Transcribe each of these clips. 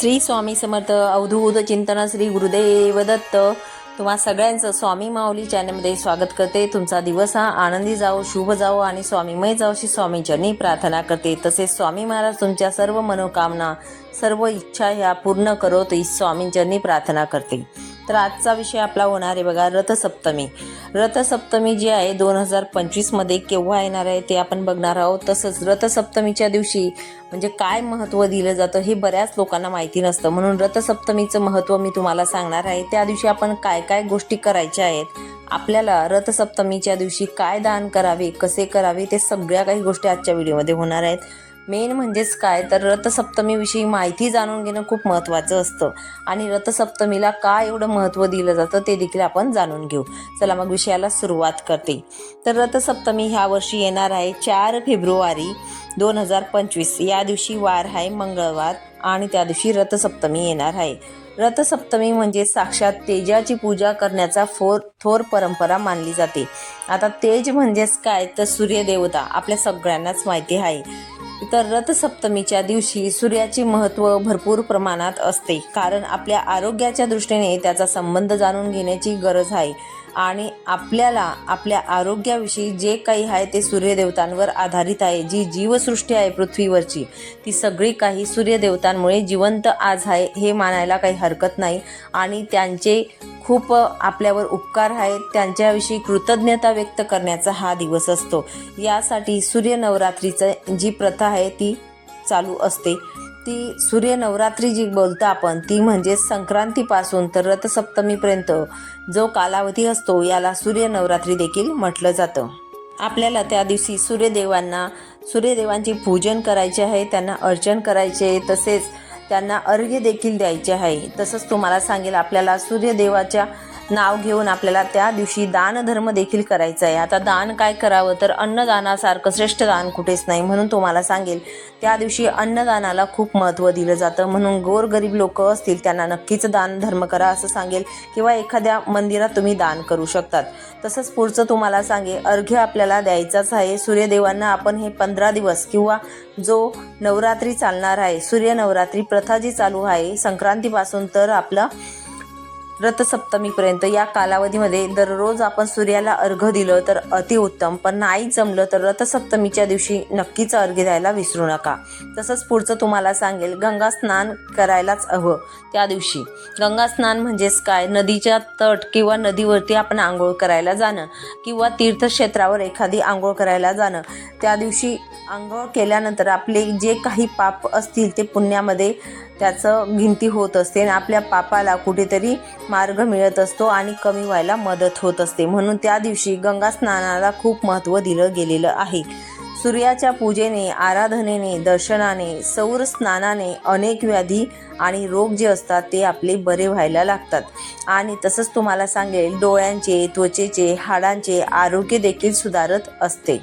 श्री स्वामी समर्थ अवधूत चिंतन श्री गुरुदेव दत्त. तुम्हा सगळ्यांचं स्वामी माऊली चॅनलमध्ये स्वागत करते. तुमचा दिवस हा आनंदी जावो शुभ जावो आणि स्वामीमय जावो अशी स्वामींचरणी प्रार्थना करते. तसेच स्वामी महाराज तुमच्या सर्व मनोकामना सर्व इच्छा ह्या पूर्ण करो ती स्वामींचरणी प्रार्थना करते. तर आजचा विषय आपला होणार आहे बघा रथसप्तमी. रथसप्तमी जी आहे दोन हजार पंचवीसमध्ये केव्हा येणार आहे ते आपण बघणार आहोत. तसंच रथसप्तमीच्या दिवशी म्हणजे काय महत्त्व दिलं जातं हे बऱ्याच लोकांना माहिती नसतं. म्हणून रथसप्तमीचं महत्त्व मी तुम्हाला सांगणार आहे. त्या दिवशी आपण काय काय गोष्टी करायच्या आहेत? आपल्याला रथसप्तमीच्या दिवशी काय दान करावे कसे करावे ते सगळ्या काही गोष्टी आजच्या व्हिडिओमध्ये होणार आहेत. मेन म्हणजेच काय? तर रथसप्तमीविषयी माहिती जाणून घेणं खूप महत्त्वाचं असतं. आणि रथसप्तमीला का एवढं महत्त्व दिलं जातं ते देखील आपण जाणून घेऊ. चला मग विषयाला सुरुवात करते. तर रथसप्तमी ह्या वर्षी येणार आहे चार फेब्रुवारी दोन हजार पंचवीस. या दिवशी वार आहे मंगळवार आणि त्या दिवशी रथसप्तमी येणार आहे. रथसप्तमी म्हणजे साक्षात तेजाची पूजा करण्याचा फोर थोर परंपरा मानली जाते. आता तेज म्हणजेच काय? तर सूर्यदेवता आपल्या सगळ्यांनाच माहिती आहे. तर रथसप्तमीच्या दिवशी सूर्याचे महत्त्व भरपूर प्रमाणात असते कारण आपल्या आरोग्याच्या दृष्टीने त्याचा संबंध जाणून घेण्याची गरज आहे. आणि आपल्याला आपल्या आरोग्याविषयी जे काही आहे ते सूर्यदेवतांवर आधारित आहे जी जीवसृष्टी आहे पृथ्वीवरची ती सगळी काही सूर्यदेवतांमुळे जिवंत आज आहे हे मानायला काही हरकत नाही. आणि त्यांचे खूप आपल्यावर उपकार आहेत त्यांच्याविषयी कृतज्ञता व्यक्त करण्याचा हा दिवस असतो. यासाठी सूर्य नवरात्रीचं जी प्रथा आहे ती चालू असते. ती सूर्य नवरात्री जी बोलतो आपण ती म्हणजे संक्रांतीपासून तर रथसप्तमीपर्यंत. जो कालावधी असतो याला सूर्य नवरात्री देखील म्हटलं जातं. आपल्याला त्या दिवशी सूर्यदेवांना सूर्यदेवांची पूजन करायचे आहे त्यांना अर्चन करायचे तसेच त्यांना अर्घ्य देखील द्यायचे आहे. तसंच तुम्हाला सांगेल आपल्याला सूर्यदेवाच्या नाव घेऊन आपल्याला त्या दिवशी दानधर्म देखील करायचा आहे. आता दान काय करावं? तर अन्नदानासारखं श्रेष्ठ दान कुठेच नाही म्हणून तुम्हाला सांगेल. त्या दिवशी अन्नदानाला खूप महत्त्व दिलं जातं. म्हणून गोरगरीब लोक असतील त्यांना नक्कीच दान धर्म करा असं सांगेल किंवा एखाद्या मंदिरात तुम्ही दान करू शकतात. तसंच पुढचं तुम्हाला सांगेल अर्घ्य आपल्याला द्यायचाच आहे. सूर्यदेवांना आपण हे पंधरा दिवस किंवा जो नवरात्री चालणार आहे सूर्य नवरात्री प्रथा जी चालू आहे संक्रांतीपासून तर आपलं रथसप्तमीपर्यंत या कालावधीमध्ये दररोज आपण सूर्याला अर्घ दिलं तर अतिउत्तम पण नाही जमलं तर रथसप्तमीच्या दिवशी नक्कीच अर्घ्य द्यायला विसरू नका. तसंच पुढचं तुम्हाला सांगेल गंगा स्नान करायलाच हवं त्या दिवशी. गंगा स्नान म्हणजेच काय? नदीच्या तट किंवा नदीवरती आपण आंघोळ करायला जाणं किंवा तीर्थक्षेत्रावर एखादी आंघोळ करायला जाणं. त्या दिवशी आंघोळ केल्यानंतर आपले जे काही पाप असतील ते पुण्यामध्ये त्याचं गिनती होत असते आणि आपल्या पापाला कुठेतरी मार्ग मिळत असतो आणि कमी व्हायला मदत होत असते. म्हणून त्या दिवशी गंगा स्नानाला खूप महत्त्व दिलं गेलेलं आहे. सूर्याच्या पूजेने आराधनेने दर्शनाने सौर स्नानाने अनेक व्याधी आणि रोग जे असतात ते आपले बरे व्हायला लागतात. आणि तसंच तुम्हाला सांगेल डोळ्यांचे त्वचेचे हाडांचे आरोग्य देखील सुधारत असते.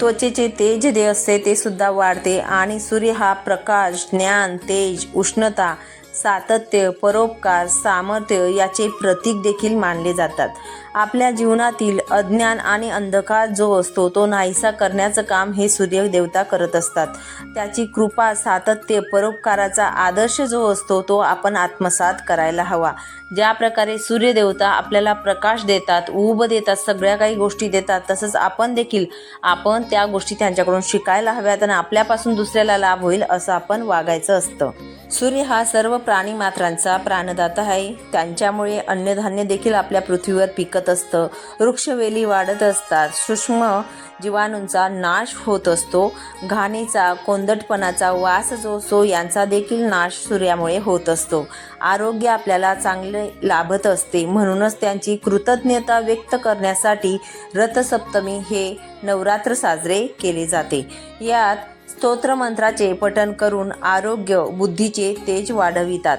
त्वचेचे तेज जे असते ते सुद्धा वाढते आणि सूर्य हा प्रकाश ज्ञान तेज उष्णता सातत्य परोपकार सामर्थ्य याचे प्रतीक देखील मानले जातात. आपल्या जीवनातील अज्ञान आणि अंधकार जो असतो तो नाहीसा करण्याचं काम हे सूर्यदेवता करत असतात. त्याची कृपा सातत्य परोपकाराचा आदर्श जो असतो तो आपण आत्मसात करायला हवा. ज्या प्रकारे सूर्यदेवता आपल्याला प्रकाश देतात ऊब देतात सगळ्या काही गोष्टी देतात तसंच आपण देखील आपण त्या गोष्टी त्यांच्याकडून शिकायला हव्यात आणि आपल्यापासून दुसऱ्याला लाभ होईल असं आपण वागायचं असतं. सूर्य हा सर्व प्राणी मात्रांचा प्राणदाता आहे. त्यांच्यामुळे अन्नधान्य देखील आपल्या पृथ्वीवर पिकत असतं. वृक्षवेली वाढत असतात. सूक्ष्म जीवाणूंचा नाश होत असतो. घाणीचा कोंदटपणाचा वास जो असतो यांचा देखील नाश सूर्यामुळे होत असतो. आरोग्य आपल्याला चांगले लाभत असते. म्हणूनच त्यांची कृतज्ञता व्यक्त करण्यासाठी रथसप्तमी हे नवरात्र साजरे केले जाते. यात स्तोत्रमंत्राचे पठण करून आरोग्य बुद्धीचे तेज वाढवितात.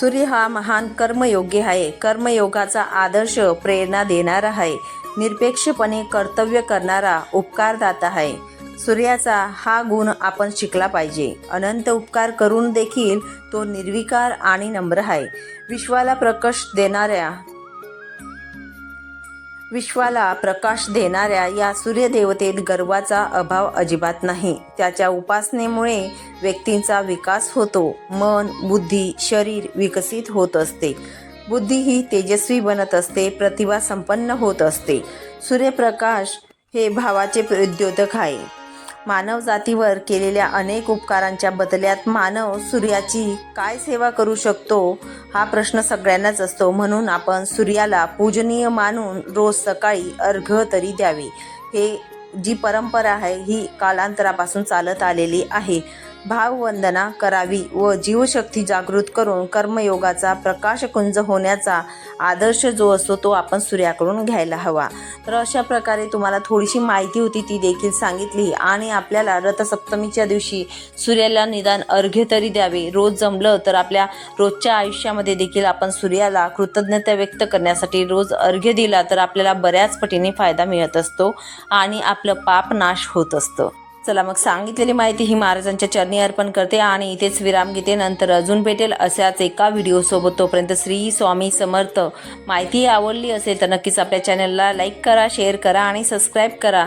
सूर्य हा महान कर्मयोगी आहे. कर्मयोगाचा आदर्श प्रेरणा देणारा आहे. निरपेक्षपणे कर्तव्य करणारा उपकारदाता आहे. सूर्याचा हा गुण आपण शिकला पाहिजे. अनंत उपकार करून देखील तो निर्विकार आणि नम्र आहे. विश्वाला प्रकाश देणाऱ्या विश्वाला प्रकाश देणाऱ्या या सूर्यदेवतेत गर्वाचा अभाव अजिबात नाही. त्याच्या उपासनेमुळे व्यक्तींचा विकास होतो. मन बुद्धी शरीर विकसित होत असते. बुद्धी ही तेजस्वी बनत असते प्रतिभा संपन्न होत असते. सूर्यप्रकाश हे भावाचे उद्योजक आहे. मानव जातीवर केलेल्या अनेक उपकारांच्या बदल्यात मानव सूर्याची काय सेवा करू शकतो? हा प्रश्न सगळ्यांनाच असतो. म्हणून आपण सूर्याला पूजनीय मानून रोज सकाळी अर्घ तरी द्यावे. हे जी परंपरा आहे ही कालांतरापासून चालत आलेली आहे. भाववंदना करावी व जीवशक्ती जागृत करून कर्मयोगाचा प्रकाशकुंज होण्याचा आदर्श जो असतो तो आपण सूर्याकडून घ्यायला हवा. तर अशा प्रकारे तुम्हाला थोडीशी माहिती होती ती देखील सांगितली आणि आपल्याला रथसप्तमीच्या दिवशी सूर्याला निदान अर्घ्य तरी द्यावे. रोज जमलं तर आपल्या रोजच्या आयुष्यामध्ये देखील आपण सूर्याला कृतज्ञता व्यक्त करण्यासाठी रोज अर्घ्य दिला तर आपल्याला बऱ्याच पटीने फायदा मिळत असतो आणि आपलं पाप नाश होत असतं. चला मग सांगितलेली माहिती ही महाराजांच्या चरणी अर्पण करते आणि इथेच विराम घेते. नंतर अजून भेटेल अशाच एका व्हिडिओसोबत तोपर्यंत श्री स्वामी समर्थ. माहिती आवडली असेल तर नक्कीच आपल्या चॅनलला लाईक करा शेअर करा आणि सबस्क्राईब करा.